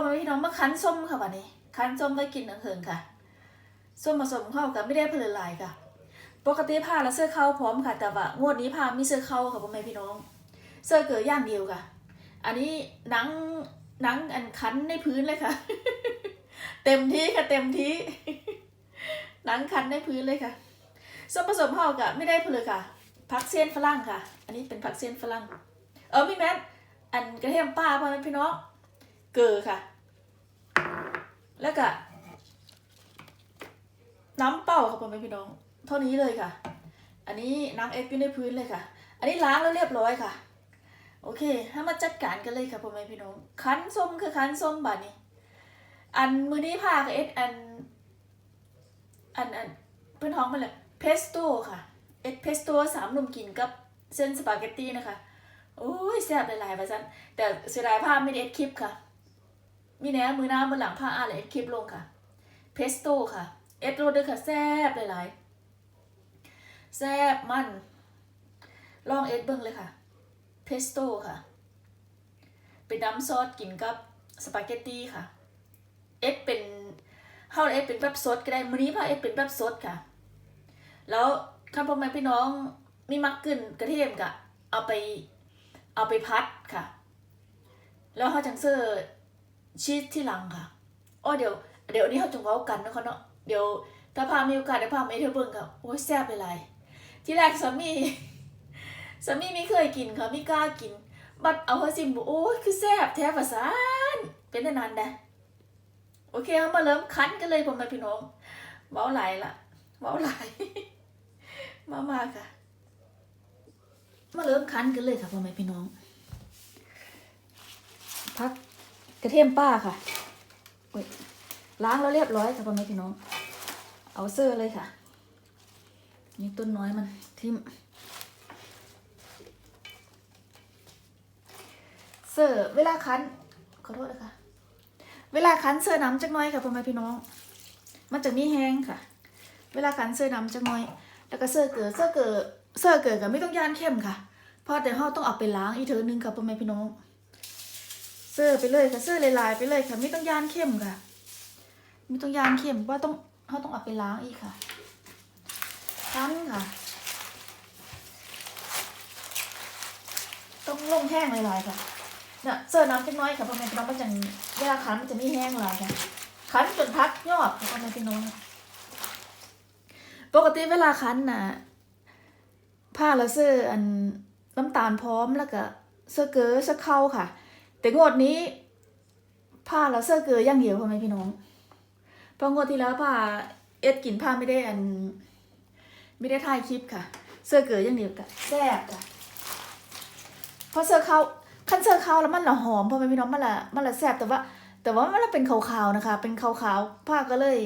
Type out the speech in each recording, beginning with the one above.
พ่อแม่พี่น้องมาคั้นส้มค่ะวันนี้ คั้นส้มไว้กินเหิงๆค่ะ ส้มผสมเข้ากับไม่ได้เพลินลายค่ะ ปกติผ้าและเสื้อเข้าพร้อมค่ะ แต่ว่างวดนี้ผ้ามีเสื้อเข้าค่ะพ่อแม่พี่น้อง เสื้อเกิดย่างเดียวค่ะ อันนี้หนังหนังอันคั้นในพื้นเลยค่ะ เต็มที่ค่ะเต็มที่หนังคั้นในพื้นเลยค่ะส่วนผสมเข้ากับไม่ได้เพลินค่ะผักเสี้ยนฝรั่งค่ะ อันนี้เป็นผักเสี้ยนฝรั่ง เออพี่แมทอันกระเทียมป้าพ่อแม่พี่น้อง เกลือค่ะ แล้วก็น้ำเปล่าค่ะพ่อแม่พี่น้อง เท่านี้เลยค่ะ อันนี้น้ำเอ็กซ์อยู่ในพื้นเลยค่ะ อันนี้ล้างแล้วเรียบร้อยค่ะ โอเคให้มาจัดการกันเลยค่ะพ่อแม่พี่น้อง คั้นส้มคือคั้นส้มบาดนี้ อันมือนี้พากับเอ็ดอัน อันอันเพื่อนท้องมาเลยเพสโต้ค่ะ เอ็ดเพสโต้สามหนุ่มกินกับเส้นสปาเกตตี้นะคะ โอ้ยแซ่บหลายๆไปซันแต่เสียดายภาพไม่ได้เอ็ดคลิปค่ะ มีแหนมือหน้ามือหลังผ้าอานเลยเอ็ดคลิปลงค่ะ เพสโต้ค่ะ เอ็ดโรดเดอร์ค่ะ แซ่บหลายๆ แซ่บมัน ลองเอ็ดเบิ้งเลยค่ะ เพสโต้ค่ะ เป็นน้ำซอสกินกับสปาเกตตี้ค่ะ เอ็ดเป็นเฮาเอ็ดเป็นแบบสดก็ได้มื้อนี้พาเอ็ดเป็นแบบสดค่ะ แล้วข้าพ่อแม่พี่น้องมีมักกึนกระเทียมกะเอาไปเอาไปพัดค่ะ แล้วเขาจังเซอร์ ชีสที่หลังค่ะอ้อเดี๋ยวเดี๋ยวอันนี้เขาจงเว้ากันนะคะเนาะเดี๋ยวถ้าพามีโอกาสเดี๋ยวพามาเธอเบิ้งค่ะโอ้ยแซ่บไปหลยที่แรกสามีสามีไม่เคยกินค่ะไม่กล้ากิน บัดเอาเขาซิมบอกโอ้ยคือแซ่บแท้ภาษานเป็นนานๆนะโอเคเอามาเริ่มคั้นกันเลยผมแม่พี่น้องเว้าหลละเว้าหลมามาค่ะ มาเริ่มคั้นกันเลยค่ะพ่อแม่พี่น้องพัก กระเทียมป้าค่ะล้างแล้วเรียบร้อยค่ะพ่อแม่พี่น้อง เอาเสื้อเลยค่ะ นี่ต้นน้อยมันทิ่มเสื้อเวลาคั้นขอโทษนะคะเวลาคั้นเสื้อน้ำจักน้อยค่ะพ่อแม่พี่น้อง มันจะมีแห้งค่ะ เวลาคั้นเสื้อน้ำจักน้อย แล้วก็เสื้อเกิดเสื้อเกิดเสื้อเกิดก็ไม่ต้องย่านเข้มค่ะเพราะแต่เราต้องเอาไปล้างอีกเทอนึงค่ะพ่อแม่พี่น้อง เสื้อไปเลยค่ะเสื้อลายๆไปเลยค่ะ ไม่ต้องย่านเข้มค่ะ ไม่ต้องย่านเข้มว่าต้องเขาต้องเอาไปล้างอีกค่ะคั้นค่ะ ต้องลงแห้งลายๆค่ะเนี่ยเสื้อน้ำจักน้อยค่ะพ่อแม่พี่น้องมันจะเวลาคั้นมันจะไม่แห้งลายค่ะคั้นจนพักยอดค่ะพ่อแม่พี่น้องปกติเวลาคั้นน่ะผ้าและเสื้ออันน้ำตาลพร้อมแล้วก็เสื้อเกลือเสื้อเข้าค่ะ แต่งวดนี้ผ้าและเสื้อเกลือย่างเดียวพ่อแม่พี่น้องเพองวดที่แล้วผ้าเอ็ดกินผ้าไม่ได้อัน ไม่ได้ถ่ายคลิปค่ะ เสื้อเกลือย่างเดียวกับแซ่บค่ะเพราะเสื้อเขาขั้นเสื้อเขาแล้วมันละหอมพ่อแม่พี่น้องมันละมันละแซ่บแต่ว่า แต่ว่ามันละเป็นขาวๆนะคะ เป็นขาวๆผ้าก็เลย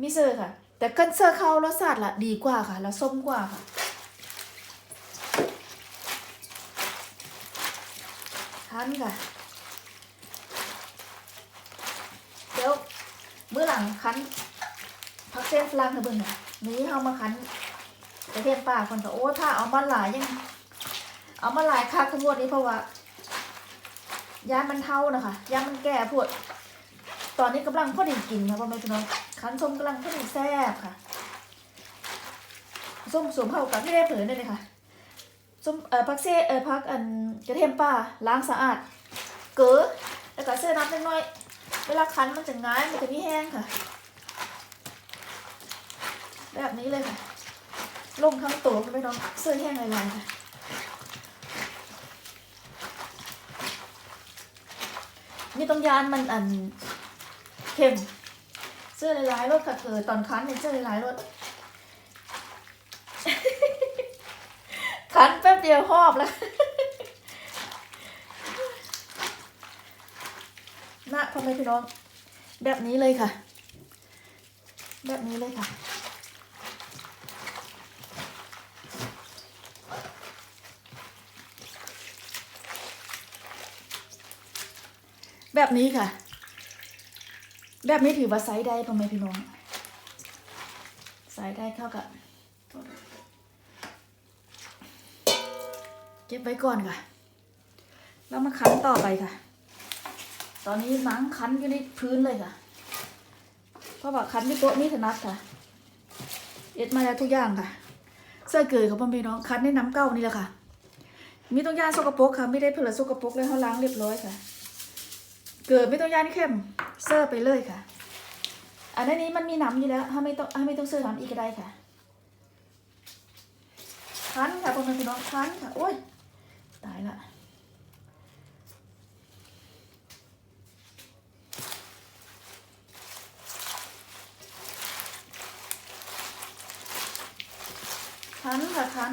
มีเสื้อค่ะ แต่กันเสื้อเขารสชาติละดีกว่าค่ะแล้วส้มกว่าค่ะ คันค่ะ เดี๋ยวเมื่อหลังคั้นพักเส้นฟลังค่ะเบิ่งค่ะนี้เอามาคั้นกระเทียมป่าคนก็โอ้ยผ้าเอามาหลายยัง เอามาหลายคักทั้งหมดนี้เพราะว่ายามันเท่านะคะยามันแก่พวด ตอนนี้กำลังพอดีกินค่ะพ่อแม่พี่น้องคั้นส้มกำลังพอดีแซ่บค่ะส้มสวมเข้ากับที่ได้เผยเลยค่ะ ส้มเอ่อพักเซเอ่อพักอันกระเทียมป่าล้างสะอาด เกลือแล้วก็เสื้อน้ำเล็กน้อย เวลาคั้นมันจะง่ายมันจะไม่แห้งค่ะ แบบนี้เลยค่ะลงทั้งตัวไม่ต้องเสื้อแห้งลายๆค่ะมีตรงยานมันอันเข็มเสื้อลายๆรถค่ะเธอตอนคั้นเนี่ยเสื้อลายๆรถ คั้นแป๊บเดียวหอบแล้วนะพ่อแม่พี่น้อง แบบนี้เลยค่ะ แบบนี้เลยค่ะแบบนี้ค่ะ แบบนี้ถือว่าไซส์ได้พ่อแม่พี่น้องไซส์ได้เข้ากับ เก็บไว้ก่อนค่ะ แล้วมาคั้นต่อไปค่ะ ตอนนี้ล้งคั้นอยู่ในพื้นเลยค่ะ เพราะว่าคั้นที่โต๊ะนี่ถนัดค่ะ เอ็ดมาแล้วทุกอย่างค่ะ เสื้อเกิดของพ่อพี่น้องคั้นในน้ำเก้านี่แหละค่ะ มีต้องย่านสกปรกค่ะ ไม่ได้เผื่อสกปรกเลยเขาล้างเรียบร้อยค่ะ เกิดไม่ต้องย่านเข้ม เสื้อไปเลยค่ะ อันนี้มันมีน้ำอยู่แล้วถ้าไม่ต้องถ้าไม่ต้องเสื้อน้ำอีกก็ได้ค่ะคั้นค่ะพ่อพี่น้องคั้นค่ะ โอ้ย ตายละคันค่ะคั้น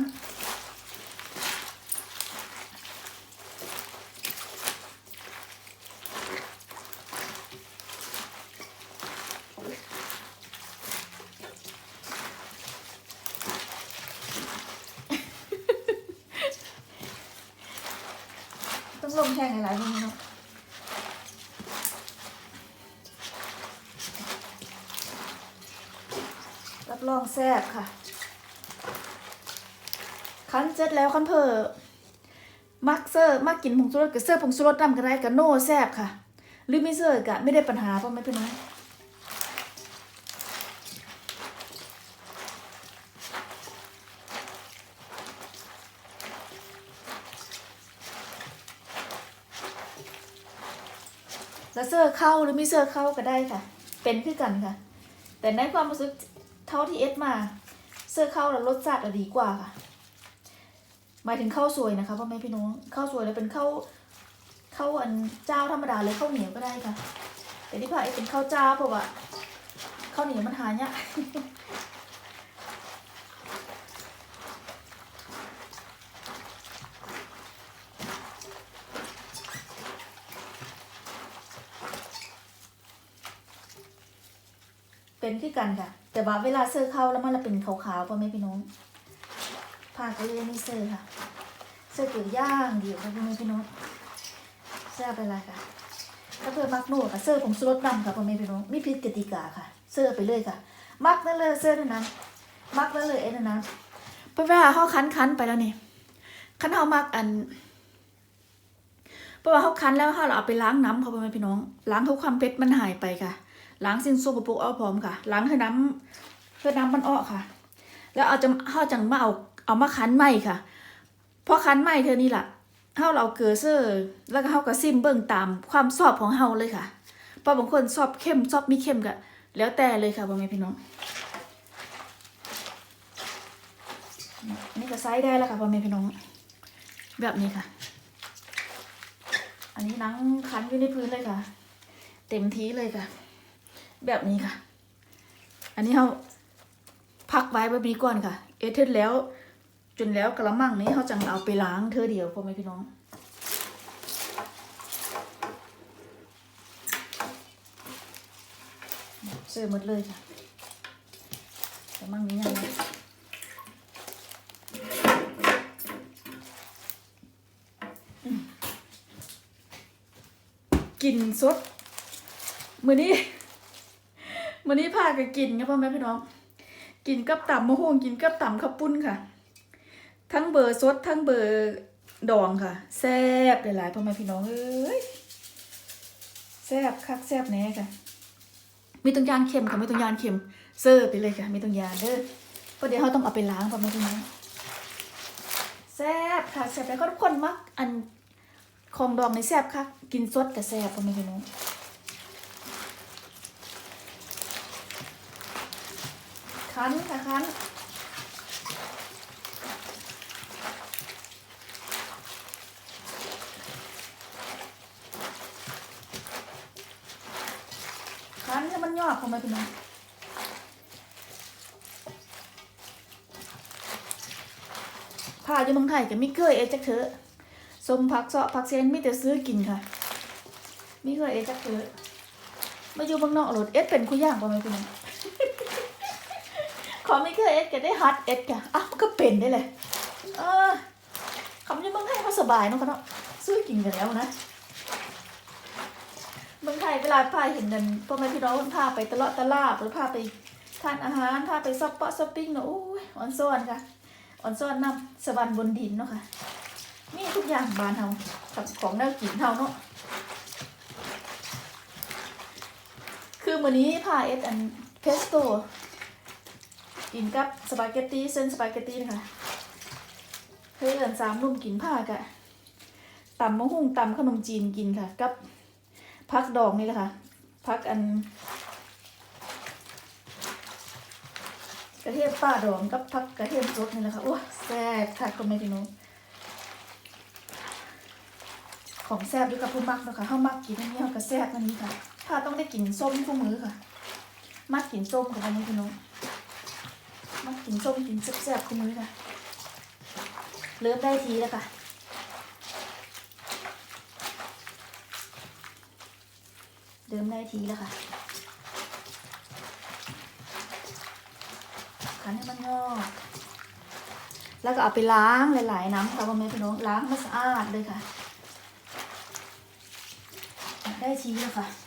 แห้งหลายๆคนเนาะรับรองแซ่บค่ะ คั้นเสร็จแล้วคั้นเพอมักเซอร์มักกินผงชูรสกับเสื้อผงชูรสนำก็ได้กับโน่แซ่บค่ะ หรือไม่เซอร์กะไม่ได้ปัญหาเพราะไม่เป็นไร แล้วเสื้อเข้าหรือไม่เสื้อเข้าก็ได้ค่ะ เป็นขึ้นกันค่ะ แต่ในความรู้สึกเท่าที่เอสมา เสื้อเข้าแล้วรสชาติอะดีกว่าค่ะ หมายถึงข้าวสวยนะคะพ่อแม่พี่น้องข้าวสวยแล้วเป็นข้าวข้าวอันเจ้าธรรมดาเลยข้าวเหนียวก็ได้ค่ะ แต่ที่ผ่าเอสเป็นข้าวเจ้าเพราะว่าข้าวเหนียวมันหายาก เป็นคือกันค่ะ แต่ว่าเวลาเสื้อเข้าแล้วมันละเป็นขาวๆพ่อแม่พี่น้องผ้าก็เลยไม่เสื้อค่ะ เสื้อเกี่ยวย่างเดียวค่ะพ่อแม่พี่น้องเสื้อเป็นไรค่ะถ้าเพื่อมักโน่ค่ะเสื้อผมสลดดำค่ะพ่อแม่พี่น้องมีพิษกติกาค่ะ เสื้อไปเลยค่ะ มักนั่นเลยเสื้อนั่นนั้นมักนั่นเลยไอ้นั่นนั้นเพราะเวลาเขาคันคันๆไปแล้วนี่คันเขามักอันเพราะว่าเขาคันแล้วเขาเอาไปล้างน้ำค่ะพ่อแม่พี่น้อง ล้างทุกความเผ็ดมันหายไปค่ะ ล้างสิ่งสกปรกเอาพร้อมค่ะล้างให้น้ำให้น้ำมันออกค่ะ แล้วเอาจะเขาจังมาเอาเอามาคั้นใหม่ค่ะพอคั้นใหม่เธอนี่แหละเฮาเราเกลือเซอร์แล้วก็เฮาก็ซิมเบิ่งตามความชอบของเฮาเลยค่ะเพราะบางคนชอบเข้มชอบมีเข้มก็แล้วแต่เลยค่ะพ่อแม่พี่น้องนนี้ก็ไซส์ได้แล้วค่ะพ่อแม่พี่น้อง แบบนี้ค่ะ อันนี้นั่งคั้นอยู่ในพื้นเลยค่ะ เต็มทีเลยค่ะ แบบนี้ค่ะ อันนี้เขาพักไว้แบบนี้ก่อนค่ะ เอทเทดแล้ว จนแล้วกระมังนี้เขาจังเอาไปล้างเธอเดียวพ่อแม่พี่น้องเสื้อหมดเลยค่ะกระมังนี้ยังไงกลิ่นสดมือนี้ มือนี้พากันกินครับพ่อแม่พี่น้อง กินกับต่ำมะฮวงกินกับต่ำข้าวปุ้นค่ะ ทั้งเบอร์สดทั้งเบอร์ดองค่ะ แซ่บหลายๆพ่อแม่พี่น้องเอ้ยแซ่บคักแซ่บแน่ค่ะ มีตรงยานเค็มค่ะมีตรงยานเค็มเซอร์ไปเลยค่ะมีตรงยานเด้อเพราะเดี๋ยวเขาต้องเอาไปล้างพ่อแม่พี่น้องแซ่บค่ะแซ่บแล้วก็ทุกคนมักอันของดองในแซ่บค่ะกินสดกับแซ่บพ่อแม่พี่น้อง คั้นค่ะคั้นคั้นให้มันยอกเข้ามาพี่น้องผ่าอยู่เมืองไทยก็ไม่เคยเอจักเถอะสมผักเสาะผักเซนมีแต่ซื้อกินค่ะไม่เคยเอจักเถอะมาอยู่เมืองนอกโหลดเอดเป็นคุยย่างป่ะไหมพี่น้อง ขอไม่เคยเอ็ดก็ได้ฮัดเอ็ดค่ะอ้าวก็เป็นได้เลย เออคำนี้มืองไทยเขาสบายเนาะเขาเนาะซื้อกินกันแล้วนะเมืองไทยเวลาพาเห็นกันพ่อแม่พี่น้องพาไปตลาดตลาดหรือพาไปทานอาหารพาไปซับเปาะซับปิ้งเนาะโอ้ยอ่อนซ้อนค่ะอ่อนซ้อนน้ำสวรรค์บนดินเนาะค่ะมีทุกอย่างบานเฮากับของแนวกินเฮาเนาะคือมื้อนี้พาเอ็ดอันเพสโต้ กินกับสปาเกตตี้เส้นสปาเกตตี้นะคะเพื่อนสามนุ่มกินผ้ากะตำมะฮุ่งตำขนมจีนกินค่ะ กับพักดองนี่แหละค่ะพักอัน กระเทียมป้าดองกับพักกระเทียมสดนี่แหละค่ะโอ้แซ่บค่ะก็ไม่พี่น้องของแซ่บด้วยกับผู้มักเนะคะเฮามักกินอันนี้เฮาก็แซ่บอันนี้ค่ะถ้าต้องได้กินส้มคู่มือค่ะ มักกินส้มกับอันนี้พี่น้อง มักกินส้มกินแซ่บๆคู่มือค่ะเริ่มได้ทีแล้วค่ะเริ่มได้ทีแล้วค่ะขันให้มันงอกแล้วก็เอาไปล้างหลาย ๆ น้ำค่ะพ่อแม่พี่น้องล้างให้สะอาดเลยค่ะ ได้ทีแล้วค่ะ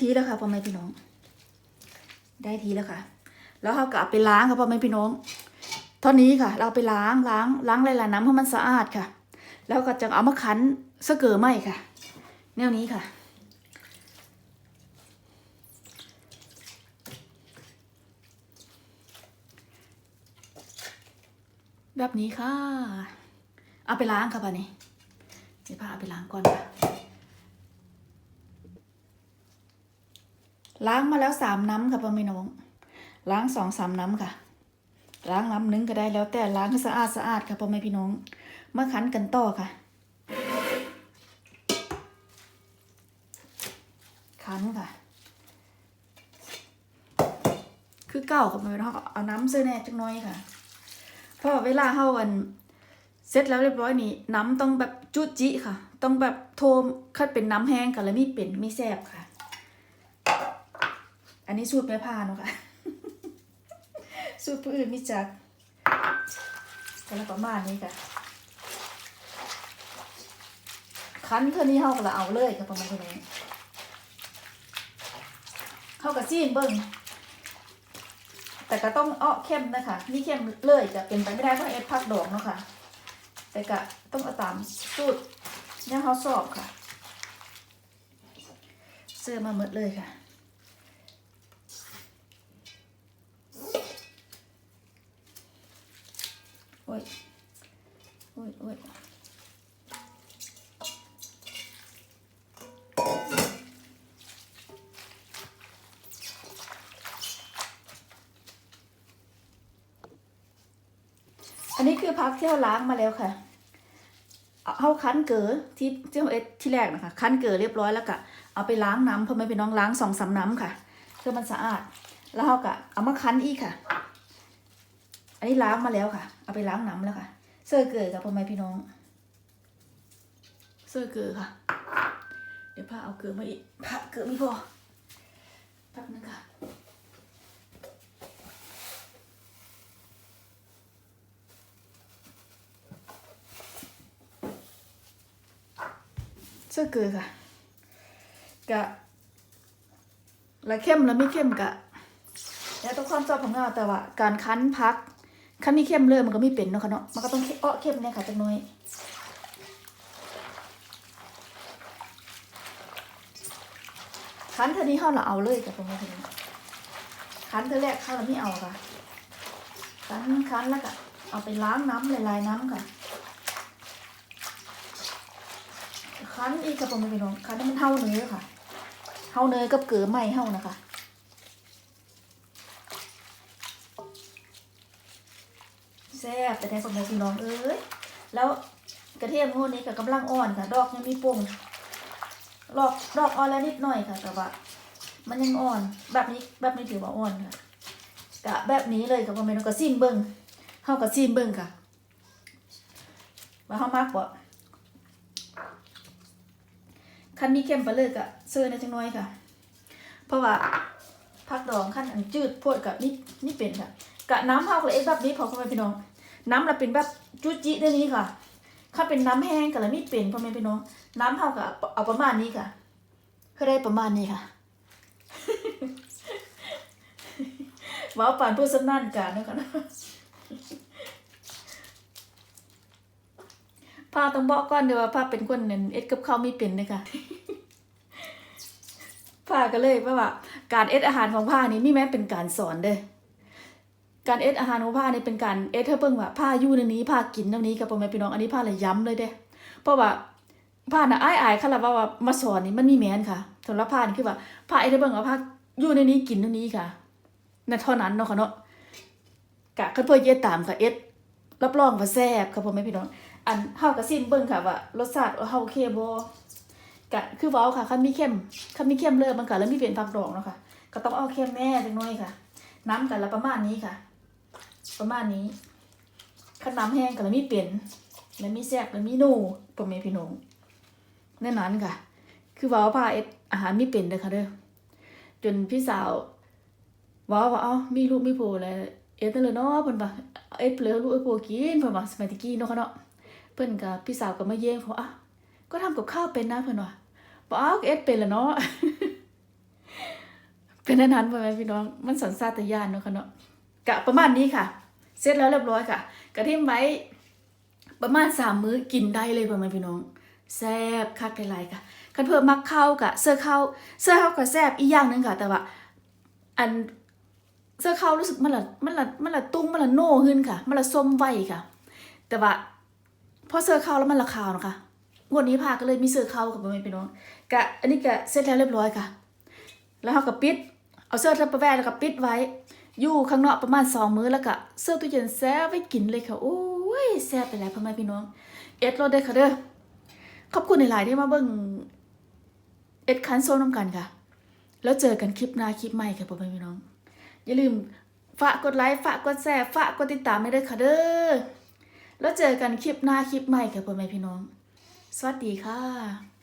ทีแล้วค่ะพ่อแม่พี่น้อง ได้ทีแล้วค่ะ แล้วเราก็เอาไปล้างค่ะพ่อแม่พี่น้องเท่านี้ค่ะ เราไปล้างล้างล้างหลายๆน้ำให้มันสะอาดค่ะ แล้วก็จะเอามาคั้นสะเกือไหมค่ะ แนวนี้ค่ะ แบบนี้ค่ะ เอาไปล้างค่ะป่ะนี่เดี๋ยวพาเอาไปล้างก่อนค่ะ ล้างมาแล้วสามน้ำค่ะพ่อแม่น้อง ล้างสองสามน้ำค่ะ ล้างน้ำหนึ่งก็ได้แล้วแต่ล้างให้สะอาดสะอาดค่ะพ่อแม่พี่น้อง มาคั้นกันต่อค่ะ คั้นค่ะ คือเก่าค่ะพ่อแม่พี่น้องเอาน้ำเสื้อแน่จักน้อยค่ะเพราะเวลาเฮากัน เสร็จแล้วเรียบร้อยนี่น้ำต้องแบบจุจิค่ะ ต้องแบบโทมคัดเป็นน้ำแห้งกันแล้วมีเป็นมีแซบค่ะ อันนี้สูตรแม่พาเนาะค่ะ สูตรผู้อื่นมีจักก็แล้วประมาณนี้ค่ะคั้นเท่านี้เฮาก็ละเอาเลยค่ะประมาณนี้เฮากับซีนเบิ่งแต่ก็ต้องอ้อเข้มนะคะนี่เข้มเลยจะเป็นไปไม่ได้เพราะเอ็ดพักดอกเนาะค่ะ แต่ก็ต้องเอาตามสูตรเนี่ยเขาสอบค่ะ เสื้อมาหมดเลยค่ะ อ้ยโอ้ยโอ้ยอันนี้คือพักที่เราล้างมาแล้วค่ะเอาคั้นเกลือที่ที่เราเอที่แรกนะคะ คั้นเกลือเรียบร้อยแล้วก็เอาไปล้างน้ำเพราะไม่เป็นน้องล้างสองสามน้ำค่ะเพื่อมันสะอาด แล้วเราก็เอามาคั้นอีกค่ะ อันนี้ล้างมาแล้วค่ะ เอาไปล้างน้ำแล้วค่ะเสื้อเกลือค่ะพ่อแม่พี่น้องเสื้อเกลือค่ะ เดี๋ยวผ้าเอาเกลือมาอีกผ้าเกลือไม่พอแป๊บนึงค่ะเสื้อเกลือค่ะกะและเข้มและไม่เข้มกะ แล้วต้องความชอบของเราแต่ว่า การคั้นพัก คั้นมีเข้มเลยมันก็ไม่เป็นเนาะค่ะเนาะมันก็ต้องเอ้อเข้มเนี่ยค่ะจักหน้อยคั้นเท่านี้เข้าเราเอาเลยกับตรงนี้คันเท่าแรกเข้าเราไม่เอาค่ะคั้นคั้นแล้วก็เอาไปล้างน้ำละลายน้ำค่ะคั้นอีกกับตรงนี้พี่น้องคั้นให้มันเท่าเนื้อค่ะเท่าเนื้อกับเกลือไม่เท่านะคะ แซ่บแต่แท้คนแม่พี่น้องเอ้ยแล้วกระเทียมงวดนี้กับกำลังอ่อนค่ะ ดอกยังมีปุ่มดอกดอกอ่อนแล้วนิดหน่อยค่ะ แต่ว่า มันยังอ่อน แบบนี้แบบนี้ถือว่าอ่อนค่ะกะแบบนี้เลยค่ะพ่อแม่นก็ซิมเบิ้งเข้ากับซิมเบิ้งค่ะว่าเข้ามากกว่าคันมีเข้มไปเลยกะเสื้อในจังน้อยค่ะ เพราะว่าผักดองขั้นอันจืดโพดกับนี่นี่เป็นค่ะกะน้ำเฮาก็เลยเอ็ดแบบนี้พอพ่อแม่พี่น้อง น้ำเราเป็นแบบจุจิเดี๋ยวนี้ค่ะ ถ้าเป็นน้ำแห้งก็เลยไม่เป็นพ่อแม่พี่น้อง น้ำเฮาก็เอาประมาณนี้ค่ะก็ได้ประมาณนี้ค่ะว้าวปานผู้สำนานการนะคะนะป้าต้องบอกก่อนเดี๋ยวว่าป้าเป็นคนเน้นเอ็ดกับข้าวไม่เป็นเลยค่ะป้าก็เลยว่าการเอ็ดอาหารของป้านี่มีแม้เป็นการสอนเด้อ การเอ็ดอาหารของป้าเนี่ยเป็นการเอ็ดเธอเบิ่งว่าป้ายู่ในนี้ป้ากินในนี้กับพ่อแม่พี่น้องอันนี้ป้าเลยย้ำเลยเด้เพราะว่าป้าน่ะอายอายค่ะละว่าว่ามาสอนนี่มันมีแมนค่ะสำหรับป้านี่คือว่าป้าเอ็ดให้เบิ่งว่าป้ายู่ในนี้กินในนี้ค่ะนั่นเท่านั้นเนาะค่ะเนาะกะคันเพื่อเย็ดตามค่ะเอ็ดรับรองว่าแซ่บค่ะพ่อแม่พี่น้อง อันเฮาก็ซิมเบิ่งค่ะว่ารสชาติเฮาโอเคบ่กะคือเว้าค่ะคันมีเค็มคันมีเค็มเลยมันก็แล้วมีเป็นผักดองเนาะค่ะก็ต้องเอาเค็มแน่จังน้อยค่ะ น้ำกันละประมาณนี้ค่ะ ประมาณนี้คันน้ำแห้งก็แล้วมีเป็นแล้วมีแซ่บแล้วมีนูพ่อแม่พี่น้องแน่นอนค่ะ คือว้าพาเอ็ดอาหารมีเป็นเด้อค่ะเด้อจนพี่สาวว้าว่าเอ้ามีลูกมีผัวแล้วเอ็ดเลยเนาะเพิ่นว่าเอ็ดเลือลูกเอ็ดผัวกินเพิ่นว่าสมัยตะกี้เนาะค่ะเนาะเพิ่นกับพี่สาวก็มาเย่งเพราะอะก็ทำกับข้าวเป็นนะเพิ่นว่าบอกอ้าเอ็ดเป็นแล้วเนาะเป็นอันนั้นพ่อแม่พี่น้อง มันสัญชาตญาณเนาะค่ะเนาะกะประมาณนี้ค่ะ เสร็จแล้วเรียบร้อยค่ะ กระเทียมไว้ ประมาณสามมื้อกินได้เลยพ่อแม่พี่น้อง แซ่บคักหลายๆค่ะคันเพิ่มมักเข้าวกะเสื้อเข้าเสื้อเข้าวก็แซ่บอีกอย่างหนึ่งค่ะ แต่ว่า อันเสื้อเข้ารู้สึกมันละมันละมันละตุ้งมันละโน่ขึ้นค่ะ มันละส้มไวค่ะ แต่ว่าพอเสื้อเข้าแล้วมันราคาเนะคะงวดนี้พาก็เลยมีเสื้อเข้ากับพ่อแม่พี่น้องกะอันนี้กะเสร็จแล้วเรียบร้อยค่ะ แล้วเราก็ปิด เอาเสื้อทับแวร์แล้วก็ปิดไว้ อยู่ข้างนอกประมาณสองมื้อแล้วก็เสื้อตู้เย็นแซ่บไว้กินเลยค่ะโอ้ยแซ่บไปแล้วพ่อแม่พี่น้อง เอ็ดรถได้ค่ะเด้อขอบคุณหลายๆที่มาเบิ่งเอ็ดคันโซน้ำกันค่ะ แล้วเจอกันคลิปหน้าคลิปใหม่ค่ะพ่อแม่พี่น้อง อย่าลืมฝากกดไลค์ฝากกดแชร์ฝากกดติดตามให้ด้วยค่ะเด้อแล้วเจอกันคลิปหน้าคลิปใหม่ค่ะพ่อแม่พี่น้อง สวัสดีค่ะ